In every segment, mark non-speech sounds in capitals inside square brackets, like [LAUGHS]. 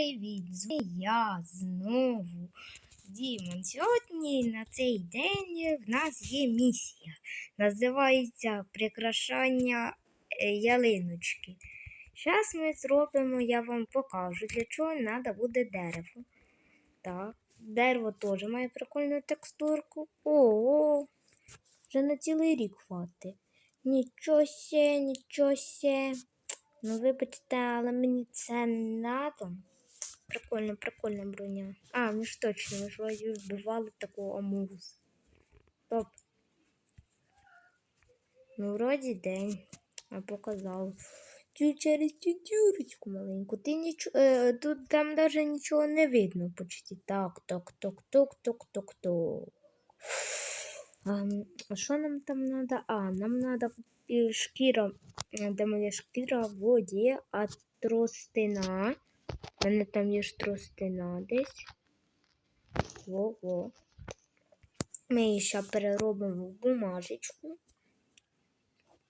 привіт! Я знову Дімон. Сьогодні на цей день в нас є місія. Називається Прикрашання е, ялиночки. Зараз ми зробимо, я вам покажу, для чого треба буде дерево. Так, дерево теж має прикольну текстурку. Ого! Вже на цілий рік хватить. Нічого се, нічого се. Ну, вибачте, але мені це надо. Прикольно, прикольна броня. А, ну ж точно, ми ж вроді вбивали таку амугус. Топ. Ну, вроді день. А показав. Тю через цю дюрочку маленьку. Ти нічого. Е, тут там навіть нічого не видно почти. Так, так, так, так, так, так, так. А, а що нам там треба? А, нам треба шкіра, де моя шкіра в воді, а тростина. У мене там є ж тростина десь. Во-во. Ми її ще переробимо в бумажечку.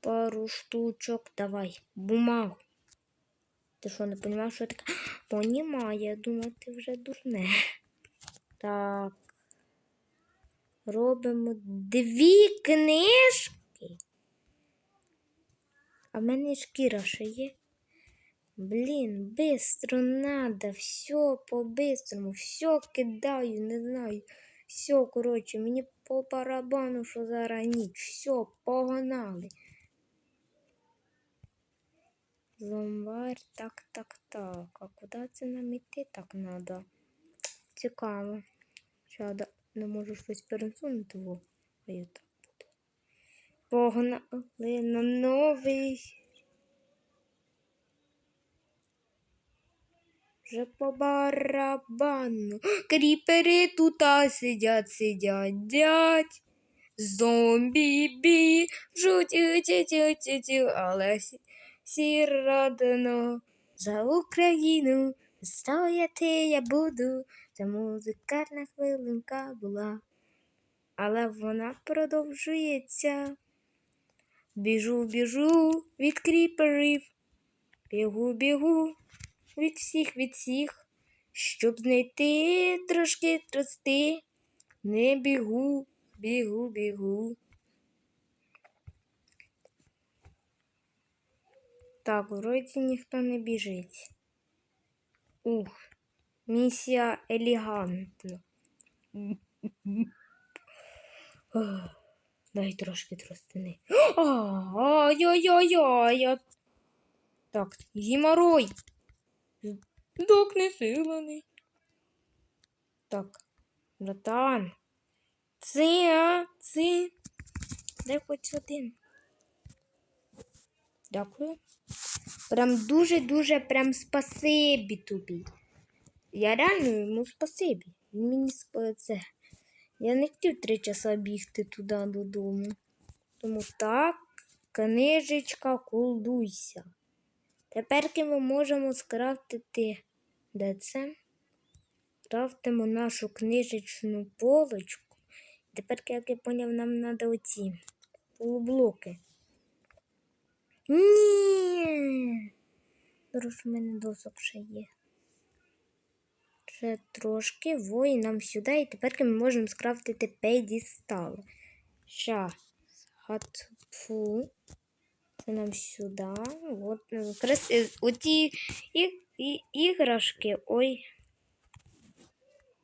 Пару штучок. Давай, бумагу. Ти що, не розумієш, що таке? [GASPS] Понімає, я думаю, ти вже дурне. [LAUGHS] Так. Робимо дві книжки. А в мене шкіра ще є. Блін, бистро надо, все по-бистрому, все кидаю, не знаю. Все, коротше, мені по барабану, що зараз ніч. Все, погнали. Зомбар, так, так, так. А куди це нам іти так надо? Цікаво. Ще не можу щось пересунути. А я так буду. Погнали на новий. Вже по барабану. Кріпери тут сидять, сидять, дядь. Зомбі бі, жуті, ті, ті, ті, ті, але всі радано за Україну стояти я буду. Це музикальна хвилинка була, але вона продовжується. Біжу, біжу від кріперів, бігу, бігу від всіх, від всіх, щоб знайти трошки трости. Не бігу, бігу, бігу. Так, вроді ніхто не біжить. Ух, місія елегантна. Дай трошки тростини. [GASPS] Ай-яй-яй-яй. Так, геморрой. Здохни силаний. Так, братан. Це, а, це. Дай хоч один. Дякую. Прям дуже-дуже прям спасибі тобі. Я реально йому спасибі. Він мені це. Я не хотів три часа бігти туди додому. Тому так, книжечка, колдуйся. Тепер ми можемо скрафтити де це? Крафтимо нашу книжечну полочку. Тепер, як я поняв, нам треба оці полублоки. Ні. Дорож, у мене досок ще є. Ще трошки вої нам сюди, і тепер ми можемо скрафтити пейдістал. Ща. Хатфу. Це нам сюди. От, крас... Оті і... І... іграшки. Ой.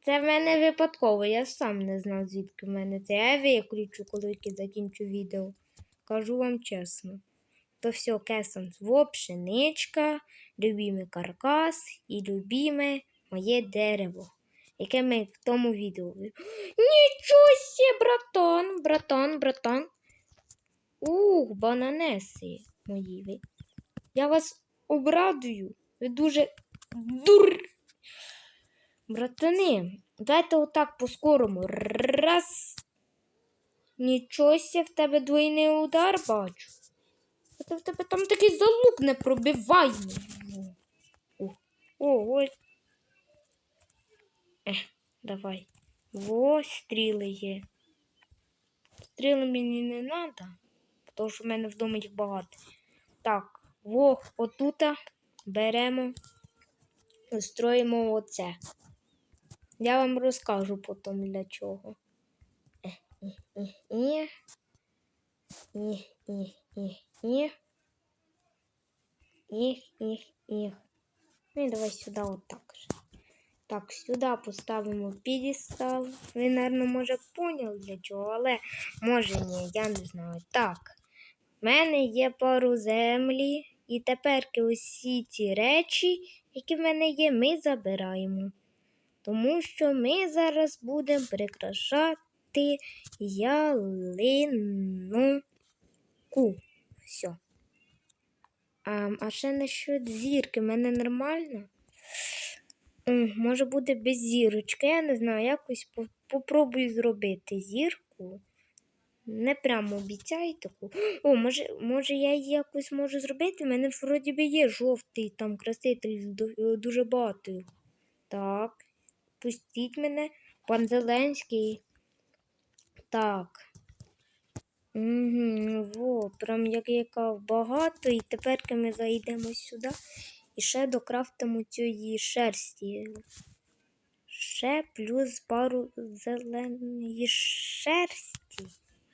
Це в мене випадково, я сам не знав, звідки в мене це. Я виключу, коли закінчу відео. Кажу вам чесно. То все, кесанс в пшеничка, любимий каркас і любиме моє дерево, яке ми в тому відео. [GASPS] Нічого сі, братан, братан, братан. Ух, бананеси мої. Я вас обрадую. Ви дуже дур. Братани, дайте отак по-скорому. Раз. Нічого сі, в тебе двойний удар бачу. А в тебе там такий залук не пробивай. О, о, ой. Ех, давай. Во, стріли є. Стріли мені не треба тому що в мене вдома їх багато. Так, во, отут беремо строїмо оце. Я вам розкажу потім для чого. Ні, ні, ні, ні, ні. Їх, їх, їх. Ну і давай сюди отак. Так, сюди поставимо підістал. Ви, мабуть, може, поняли для чого, але може ні, я не знаю. Так. В мене є пару землі, і тепер усі ці речі, які в мене є, ми забираємо. Тому що ми зараз будемо прикрашати ялинку. Все. А, а ще насчет зірки, в мене нормально. Може буде без зірочки, я не знаю, якось попробую зробити зірку. Не прямо обіцяю таку. О, може, може я її якось можу зробити? У мене вроді би є жовтий там краситель е, дуже багато. Так. Пустіть мене, пан Зеленський. Так. Угу, во, прям як яка багато, і тепер ми зайдемо сюди і ще докрафтимо цієї шерсті. Ще плюс пару зеленої шерсті.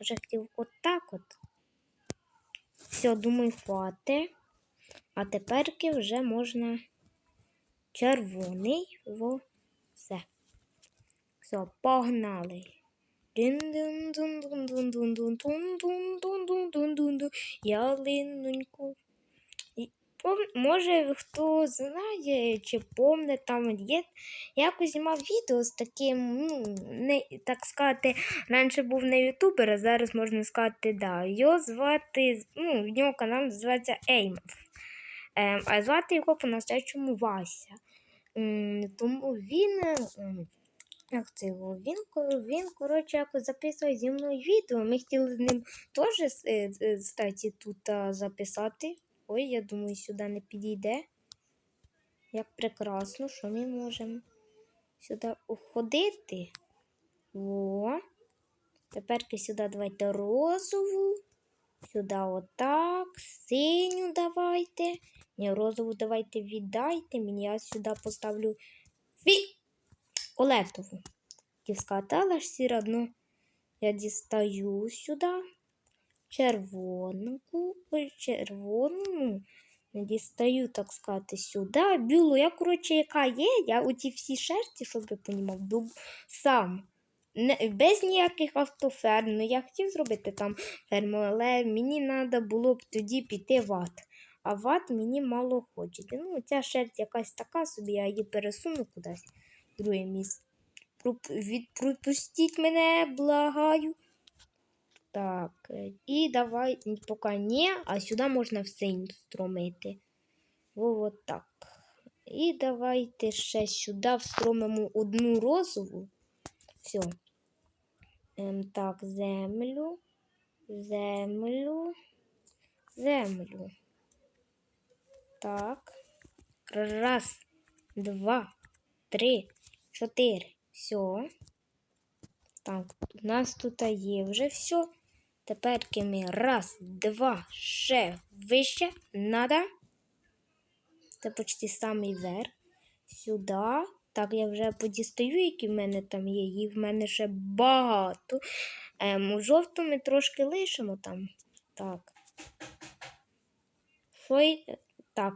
Вже хотів отак от. Все, думаю, хвати. А теперки вже можна червоний во все. Все, погнали. Я линоньку Пом- Може, хто знає чи помне, там є. Якось знімав відео з таким, ну, не, так сказати, раніше був не ютубер, а зараз можна сказати, да. Його звати, ну, в нього канал називається Еймов. Ем, а звати його по-настоящому Вася. М, Тому він. м, як це його? Він, він, коротше, якось записував зі мною відео. Ми хотіли з ним теж, е, е, кстати, тут записати. Ой, я думаю, сюди не підійде. Як прекрасно, що ми можемо сюди уходити. О. Тепер сюди давайте розову. Сюди отак. Синю давайте. Ні, розову давайте віддайте мені. Я сюди поставлю фі... Олетову. Хотів сказати, але ж все одно я дістаю сюди червонку, ой, червону. Не дістаю, так сказати, сюди. Білу, я, коротше, яка є, я оці всі шерсті, щоб ви понімав, сам. Не, без ніяких автоферм. Ну, я хотів зробити там ферму, але мені треба було б тоді піти в ад. А в ад мені мало хочеться. Ну, ця шерсть якась така собі, я її пересуну кудись друге місце. Проп... Відпустіть мене, благаю. Так, е, і давай, поки ні, а сюди можна все встромити. Во, от так. І давайте ще сюди встромимо одну розову. Все. Ем, так, землю, землю, землю. Так. Раз, два, три, чотири. Все. Так, у нас тут є вже все. Тепер ми раз, два, ще вище. Надо. Це почти самий верх. Сюди. Так, я вже подістаю, які в мене там є. Їх в мене ще багато. Ем, у жовту ми трошки лишимо там. Так. Фой. Так.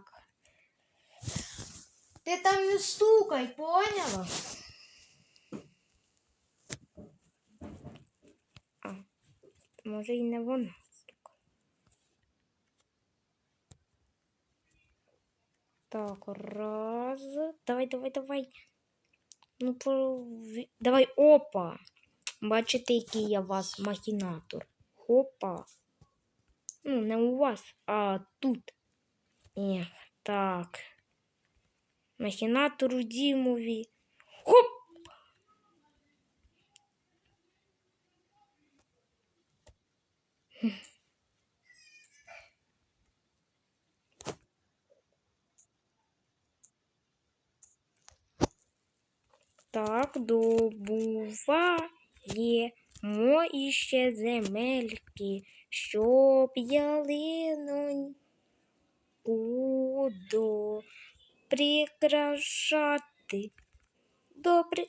Ти там не стукай, поняла? А, може і не вона. Так, раз. Давай, давай, давай. Ну, по... давай, опа. Бачите, який я вас махінатор. Хопа. Ну, не у вас, а тут. Ех, так. У Дімові. Хоп! [CLEARS THROAT] Так, добуваємо іще земельки, щоб ялиноньку до прикрашати. Добре.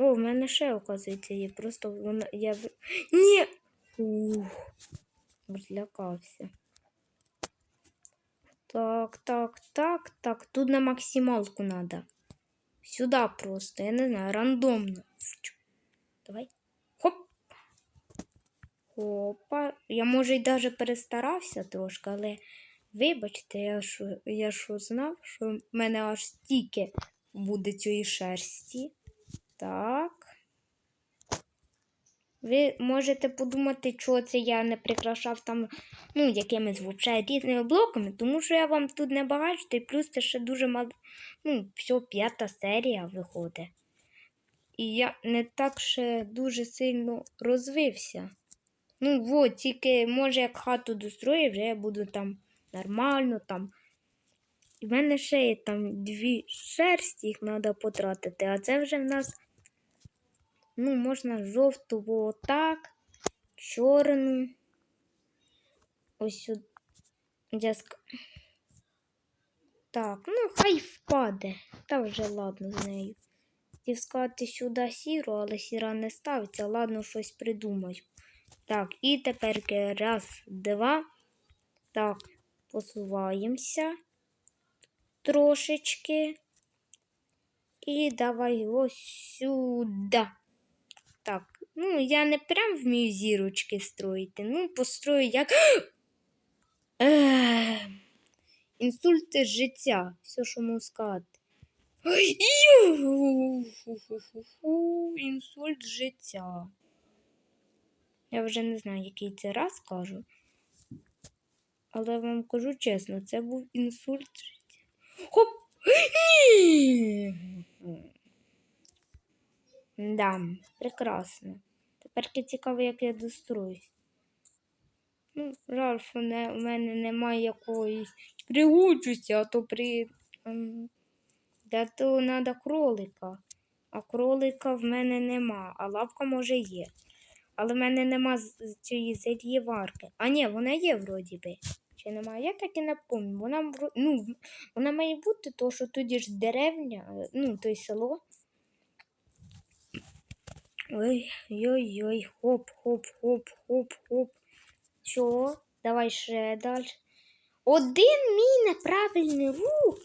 О, в мене ще, оказується, є. Просто вона. Я. Ні! Ух. Злякався. Так, так, так, так. Тут на максималку надо. Сюда просто, я не знаю, рандомно. Давай. Хоп. Опа. Я, може, й даже перестарався трошки, але вибачте, я що, я що знав, що в мене аж стільки буде цієї шерсті. Так. Ви можете подумати, що це я не прикрашав там, ну, якимись взагалі різними блоками, тому що я вам тут не багато, і плюс це ще дуже мало, ну, всього п'ята серія виходить. І я не так ще дуже сильно розвився. Ну, от, тільки, може, як хату дострою, вже я буду там нормально там. І в мене ще є там дві шерсті, їх треба потратити, а це вже в нас Ну, можна жовту отак, чорну. Ось сюди. Так, ну хай впаде. Та вже ладно з нею. Хотів сказати сюди сіру, але сіра не ставиться. Ладно, щось придумаю. Так, і тепер раз, два. Так, посуваємося трошечки. І давай ось сюди. Так, ну я не прям вмію зірочки строїти. Ну, построю як. [GASPS] Інсульти життя. Все, що можу сказати. Інсульт життя. Я вже не знаю, який це раз кажу. Але вам кажу чесно, це був інсульт життя. Хоп! [GASPS] Ні! Да, прекрасно. Тепер цікаво, як я достроюсь. Ну, жаль, що не, в мене немає якоїсь пригучості, а то при. ем, Для того треба кролика. А кролика в мене нема, а лапка може є. Але в мене нема цієї зельєварки. А ні, вона є вроді би. Чи немає? Я так і не пам'ятаю. Вона, ну, вона має бути, то що тоді ж деревня, е, ну, то й село. Ой, ой, ой, хоп, хоп, хоп, хоп, хоп. Що? Давай ще далі. Один мій неправильний рух.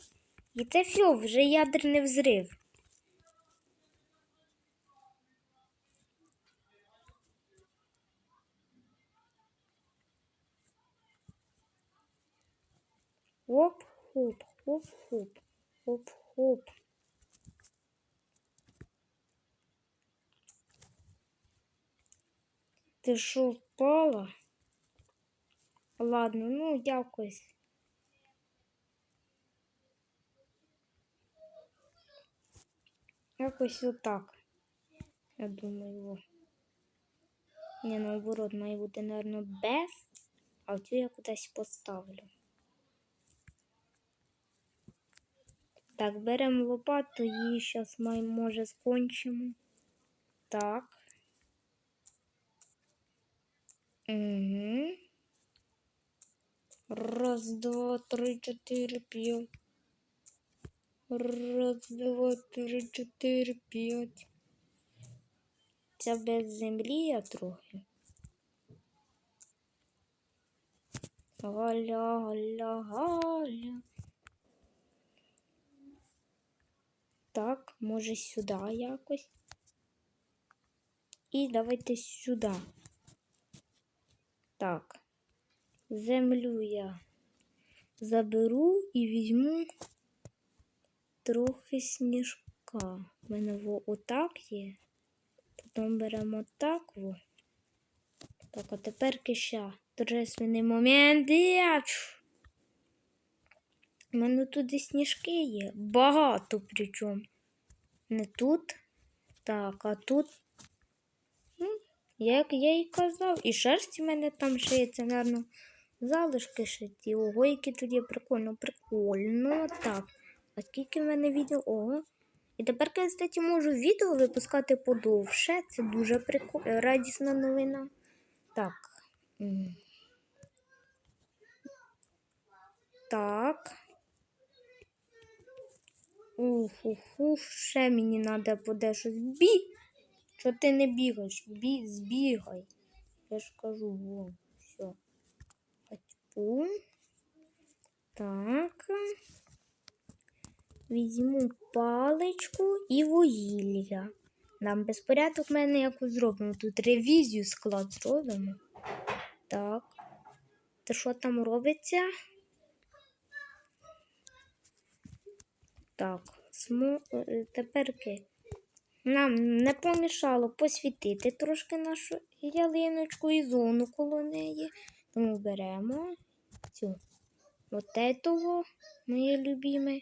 І це все, вже ядерний взрив. Хоп, хоп, хоп, хоп, хоп, хоп. Ти що впала? Ладно, ну якось. Якось отак. Я думаю. Ні, наоборот, має бути, напевно, без, а цю я кудись поставлю. Так, беремо лопату і зараз ми, може, скончимо. Так. Угу. Раз, два, три, чотири, п'ять. Раз, два, три, чотири, п'ять. Це без землі я трохи. Галя, галя, галя. Так, може сюди якось. І давайте сюди. Так. Землю я заберу і візьму трохи сніжка. У мене во отак є. Потім беремо так во. Так, а тепер киша. Торжественний момент. У мене тут і сніжки є. Багато причому. Не тут. Так, а тут. Як я і казав, і шерсть у мене там шиється, напевно, залишки шиті. Ого, які тут є прикольно, прикольно. Так. А скільки в мене відео? Ого. І тепер я, кстати, можу відео випускати подовше. Це дуже прикольно. Радісна новина. Так. Так. Уф, уф, уф, ще мені треба буде щось. Бі! Що ти не бігаєш? Бі, збігай. Я ж кажу, вон, все. Пу. Так. Візьму паличку і вугілля. Нам безпорядок в мене якось зробимо. Тут ревізію склад зробимо. Так. Та що там робиться? Так, смо... е, теперки нам не помішало посвітити трошки нашу ялиночку і зону коло неї. Тому беремо цю от моє любиме,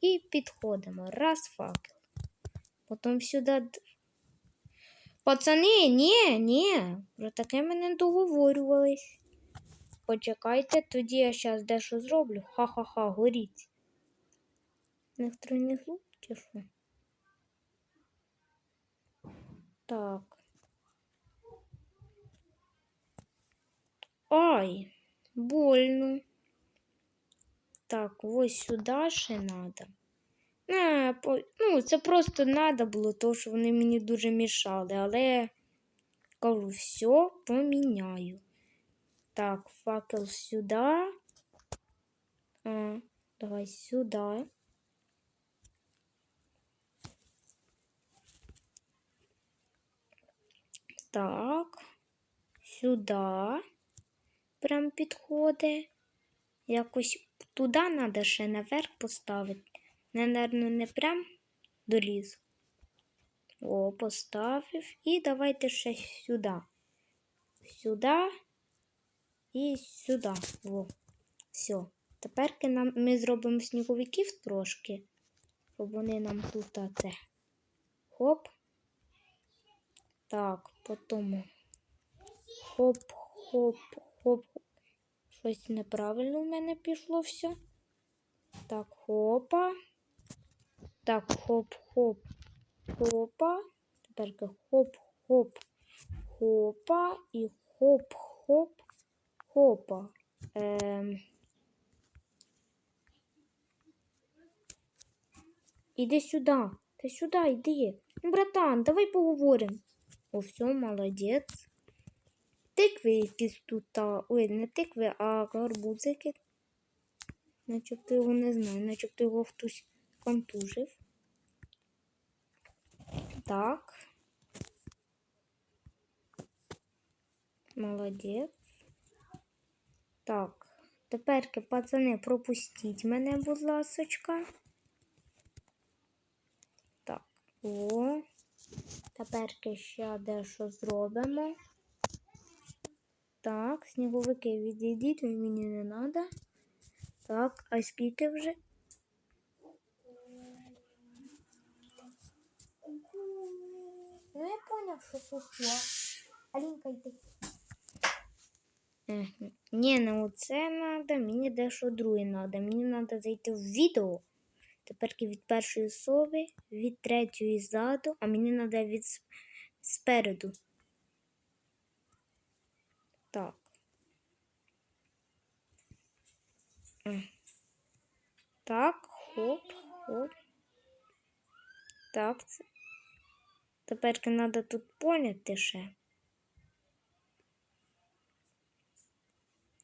і підходимо. Раз факел. Потім сюди. Пацани, ні, ні, про таке ми не договорювались. Почекайте, тоді я зараз дещо зроблю. Ха-ха-ха, горіть. Електронний глуп чи що? Так. Ай, больно. Так, ось сюди ще надо. Не, по... Ну, це просто треба було, тому що вони мені дуже мішали, але кажу, все поміняю. Так, факел сюди. А, давай сюди. Так, сюди прям підходить. Якось туди треба ще наверх поставити. Наверно, не прям доліз. О, поставив. І давайте ще сюди. Сюди і сюди. Во. Все. Тепер ми зробимо сніговиків трошки, щоб вони нам тут це. Хоп. Так, потім хоп, хоп, хоп. Щось неправильно в мене пішло все. Так, хопа. Так, хоп-хоп, хопа. Тепер хоп-хоп, хопа і хоп-хоп, хопа. Ем... Іди сюди. Ти сюди йди. Ну, братан, давай поговоримо. О, все, молодець. Тикви якісь тут. Ой, не тикви, а гарбузики. Начебто його не знаю, начебто його хтось контужив. Так. Молодець. Так. Теперки, пацани, пропустіть мене, будь ласочка. Так, о. Теперки ще дещо зробимо. Так, сніговики відійдіть, мені не треба. Так, а скільки вже? Ну, я поняв, що пішло. Алінка, йди. Ні, ну оце треба, мені дещо друге треба. Мені треба зайти в відео. Тепер від першої особи, від третьої ззаду, а мені треба від спереду. Так. Так, хоп, хоп. Так, це. Тепер треба тут поняти ще.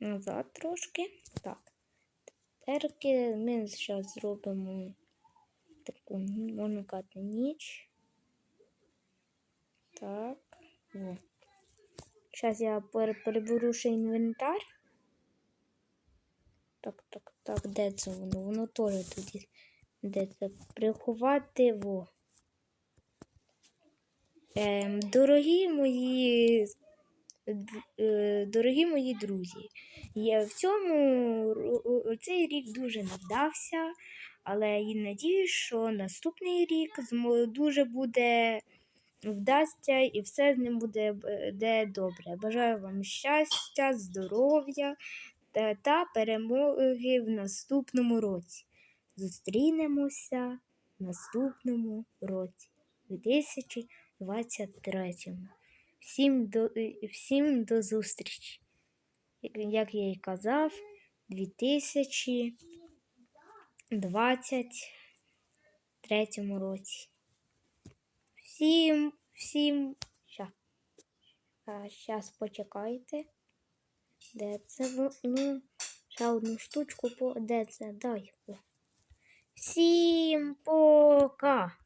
Назад трошки. Так. Тепер ми зараз зробимо таку, можна казати, ніч. Так. О. Зараз я переберу ще інвентар. Так, так, так, де це воно? Воно теж тут. Де це? Приховати во. Ем, дорогі мої дорогі мої друзі, я в цьому цей рік дуже не вдався, але я надіюсь, що наступний рік дуже буде вдасться і все з ним буде е, де добре. Бажаю вам щастя, здоров'я та, та перемоги в наступному році. Зустрінемося в наступному році, 2023. Всім до, всім до зустрічі. Як- я і казав, 2023 році. Всім, всім. Ща. А, щас почекайте. Де це? Ну, ну, ще одну штучку по. Де це? Дай. Всім пока!